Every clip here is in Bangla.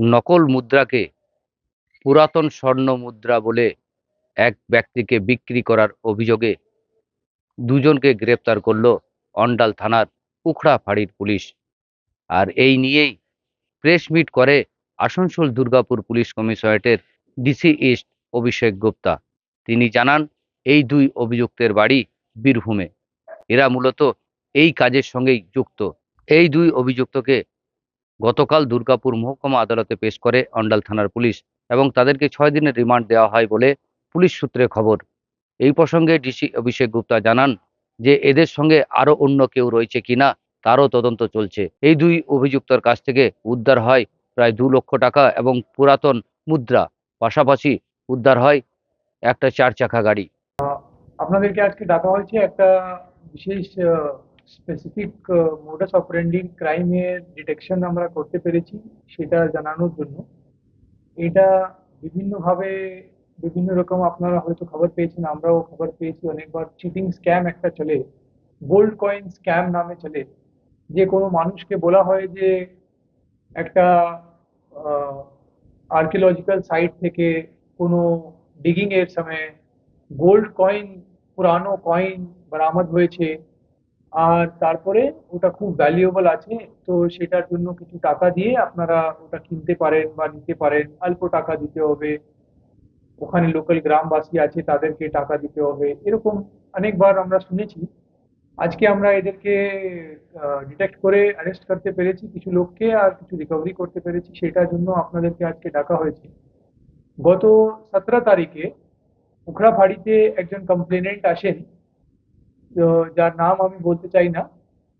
নকল মুদ্রাকে পুরাতন স্বর্ণ মুদ্রা বলে এক ব্যক্তিকে বিক্রি করার অভিযোগে দুজনকে গ্রেপ্তার করল অন্ডাল থানার উখড়া ফাঁড়ির পুলিশ। আর এই নিয়েই প্রেস মিট করে আসানসোল দুর্গাপুর পুলিশ কমিশনারেটের ডিসি ইস্ট অভিষেক গুপ্তা। তিনি জানান, এই দুই অভিযুক্তের বাড়ি বীরভূমে। এরা মূলত এই কাজের সঙ্গেই যুক্ত। এই দুই অভিযুক্তকে গতকাল দুর্গাপুর মহকুমা আদালতে পেশ করে অন্ডাল থানার পুলিশ এবং তাদেরকে ছয় দিনের রিমান্ড দেওয়া হয় বলে পুলিশ সূত্রে খবর। এই প্রসঙ্গে ডিসি অভিষেক গুপ্তা জানান যে এদের সঙ্গে আরও অন্য কেউ রয়েছে কিনা তারও তদন্ত চলছে। এই দুই অভিযুক্তর কাছ থেকে উদ্ধার হয় প্রায় দু লক্ষ টাকা এবং পুরাতন মুদ্রা। পাশাপাশি উদ্ধার হয় একটা চার চাকা গাড়ি। আপনাদেরকে আজকে ডাকা হয়েছে একটা বিশেষ স্পেসিফিক মোডাস অপারেন্ডি ক্রাইমের ডিটেকশন আমরা করতে পেরেছি সেটা জানানোর জন্য। এটা বিভিন্নভাবে বিভিন্ন রকম আপনারা হয়তো খবর পেয়েছেন, আমরাও খবর পেয়েছি অনেকবার। চিটিং স্ক্যাম একটা চলে গোল্ড কয়েন স্ক্যাম নামে চলে। যে কোনো মানুষকে বলা হয় যে একটা আর্কিওলজিক্যাল সাইট থেকে কোনো ডিগিং এর সময় গোল্ড কয়েন পুরানো কয়েন বরামদ হয়েছে। আর তারপরে ওটা খুব ভ্যালুয়েবল আছে। তো সেটার জন্য কিছু টাকা দিয়ে আপনারা ওটা কিনতে পারেন বা নিতে পারেন। অল্প টাকা দিতে হবে। ওখানে লোকাল গ্রামবাসী আছে, তাদেরকে টাকা দিতে হবে। এরকম অনেকবার আমরা শুনেছি। আজকে আমরা এদেরকে ডিটেক্ট করে অ্যারেস্ট করতে পেরেছি কিছু লোককে আর কিছু রিকভারি করতে পেরেছি। সেটার জন্য আপনাদেরকে আজকে ডাকা হয়েছে। গত সতেরো তারিখে উখড়াফাড়িতে একজন কমপ্লেনেন্ট আসেন। যার নাম আমি বলতে চাই না,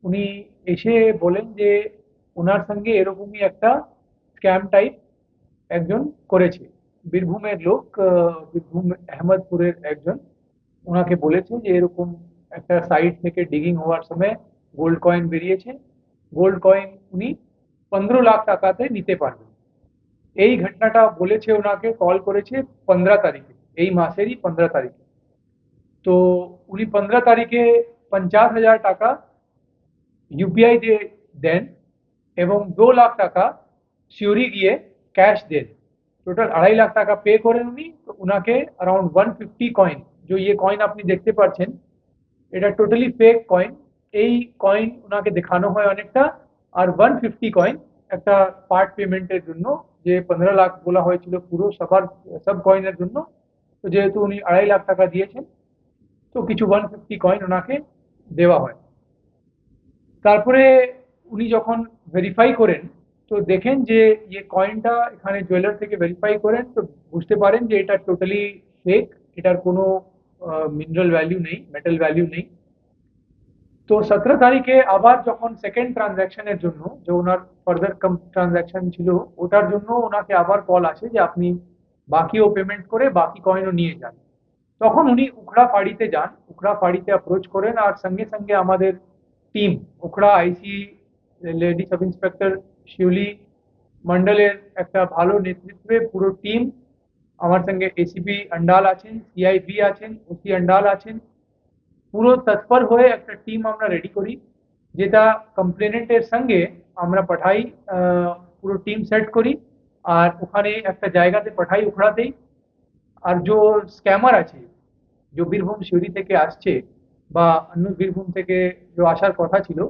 উনি এসে বলেন যে ওনার সঙ্গে এরকমই একটা স্ক্যাম টাইপ একজন করেছে। বীরভূমের লোক বীরভূম আহমদপুরের একজন ওনাকে বলেছে যে এরকম একটা সাইট থেকে ডিগিং হওয়ার সময় গোল্ড কয়েন বেরিয়েছে। গোল্ড কয়েন উনি পনেরো লাখ টাকাতে নিতে পারবেন। এই ঘটনাটা বলেছে ওনাকে কল করেছে পনেরো তারিখে, এই মাসেরই পনেরো তারিখে। তো উনি পনেরো তারিখে পঞ্চাশ হাজার টাকা ইউপিআই দিয়ে দেন এবং দু লাখ টাকা সিওরি গিয়ে ক্যাশ দেন টোটাল আড়াই লাখ টাকা পে করেন উনি তো উনাকে অ্যারাউন্ড ওয়ান ফিফটি কয়েন যে ইয়ে কয়েন আপনি দেখতে পাচ্ছেন এটা টোটালি ফেক কয়েন এই কয়েন ওনাকে দেখানো হয় অনেকটা আর ওয়ান ফিফটি কয়েন একটা পার্ট পেমেন্টের জন্য যে পনেরো লাখ বলা হয়েছিল পুরো সবার সব কয়েনের জন্য তো যেহেতু উনি আড়াই লাখ টাকা দিয়েছেন তো কিছু ওয়ান ফিফটি কয়েন ওনাকে দেওয়া হয়। তারপরে উনি যখন ভেরিফাই করেন, তো দেখেন যে ইয়ে কয়েনটা এখানে জুয়েলার থেকে ভেরিফাই করেন, তো বুঝতে পারেন যে এটা টোটালি ফেক এটার কোনো মিনারেল ভ্যালু নেই মেটাল ভ্যালু নেই। তো সতেরো তারিখে আবার যখন সেকেন্ড ট্রানজ্যাকশনের জন্য, যে ওনার ফার্দার ট্রানজ্যাকশন ছিল, ওটার জন্য ওনাকে আবার কল আসে যে আপনি বাকিও পেমেন্ট করে বাকি কয়েনও নিয়ে যান। তখন উনি উখড়া ফাড়িতে যান উখড়া ফাড়িতে অ্যাপ্রোচ করেন আর সঙ্গে সঙ্গে আমাদের team Ukhra IC lady sub inspector Shiuli মন্ডলের একটা ভালো নেতৃত্বে পুরো টিম আমার সঙ্গে এসিপি আন্ডাল আছেন সিআইবি আছেন ওসি আন্ডাল আছেন। পুরো তৎপর হয়ে একটা টিম আমরা রেডি করি যেটা কমপ্লেনেন্টের সঙ্গে আমরা পাঠাই আহ, পুরো টিম সেট করি। আর ওখানে একটা জায়গাতে পাঠাই উখড়াতেই। আর যে স্ক্যামার আছে, যে বীরভূম সিউড়ি থেকে আসছে বা অন্য বীরভূম থেকে যে আসার কথা ছিল,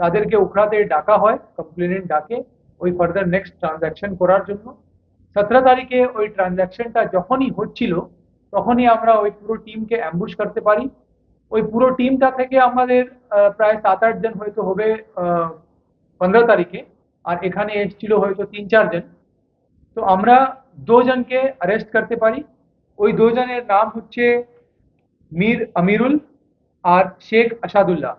তাদেরকে উখড়াতে ডাকা হয় কমপ্লেনেন্ট ডাকে ওই ফার্দার নেক্সট ট্রানজ্যাকশন করার জন্য। সতেরো তারিখে ওই ট্রানজ্যাকশনটা যখনই হচ্ছিল, তখনই আমরা ওই পুরো টিমকে অ্যাম্বুশ করতে পারি। ওই পুরো টিমটা থেকে আমাদের প্রায় সাত আট জন হয়তো হবে পনেরো তারিখে, আর এখানে এসেছিল হয়তো তিন চারজন তো আমরা দুজনকে অ্যারেস্ট করতে পারি। ওই দুজনের নাম হচ্ছে মীর আমিরুল আর শেখ আসাদুল্লাহ।